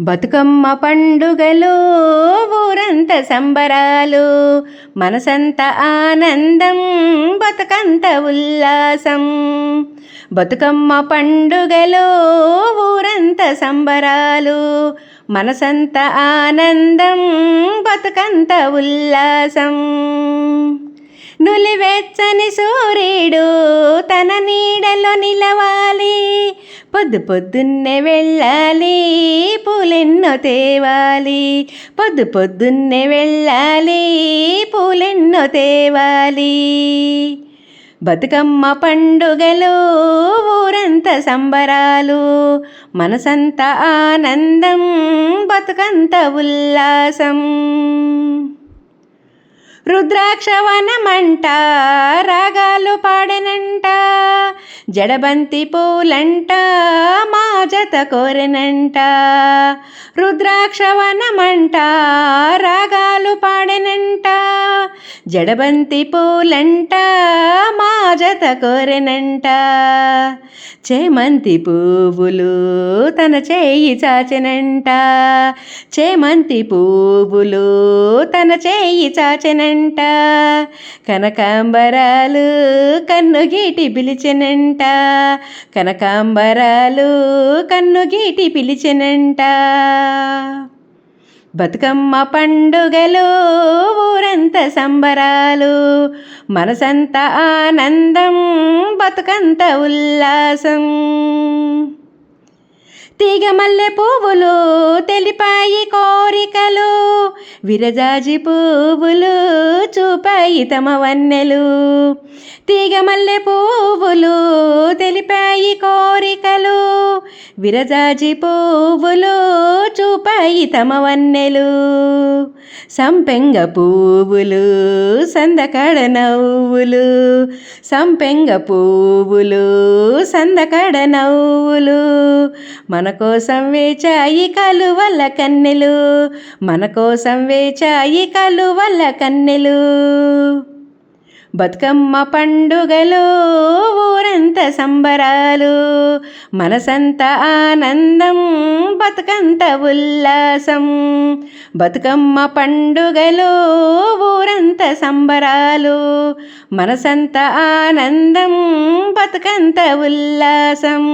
బతుకమ్మ పండుగలు ఊరంత సంబరాలు మనసంత ఆనందం బతుకంత ఉల్లాసం. బతుకమ్మ పండుగలు ఊరంత సంబరాలు మనసంత ఆనందం బతుకంత ఉల్లాసం. నులివెచ్చని సూర్యుడు తన నీడలో నిలవాలి పొద్దు పొద్దున్నే వెళ్ళాలి పూలెన్నో తేవాలి. పొద్దు పొద్దున్నే వెళ్ళాలి పూలెన్నో తేవాలి. బతుకమ్మ పండుగలు ఊరంత సంబరాలు మనసంత ఆనందం బతుకంత ఉల్లాసం. రుద్రాక్షవనమంట రాగాలు పాడెనంట జడబంతి పూలంట మా జత కోరెనంట రుద్రాక్షవనమంట రాగాలు పాడెనంట. జడబంతి పూలంట మా జత కోరెనంట. చేమంతి పువ్వులు తన చేయి చాచెనంట. చేమంతి పువ్వులు తన చేయి చాచెనంట. కనకాంబరాలు కన్ను గీటి పిలిచెనంట. కనకాంబరాలు కన్ను గీటి పిలిచెనంట. బతుకమ్మ పండుగలు ఊరంత సంబరాలు మనసంత ఆనందం బతుకంత ఉల్లాసం. తీగ మల్లె పువ్వులు తెలిపాయి కోరికలు విరజాజి పువ్వులు చూపాయి తమ వన్నెలు. తీగ మల్లె పువ్వులు తెలిపాయి కోరికలు విరజాజి పువ్వులు చూపాయి తమ వన్నెలు. సంపెంగ పువ్వులు సందకడ నవ్వులు. సంపెంగ పువ్వులు సందకడ నవ్వులు. మన కోసం వేచాయి కలువల్ల కన్నెలు. మన కోసం వేచాయి కలువల్ల కన్నెలు. బతుకమ్మ పండుగలు ఊరంత సంబరాలు మనసంత ఆనందం బతుకంత ఉల్లాసం. బతుకమ్మ పండుగలు ఊరంత సంబరాలు మనసంత ఆనందం బతుకంత ఉల్లాసం.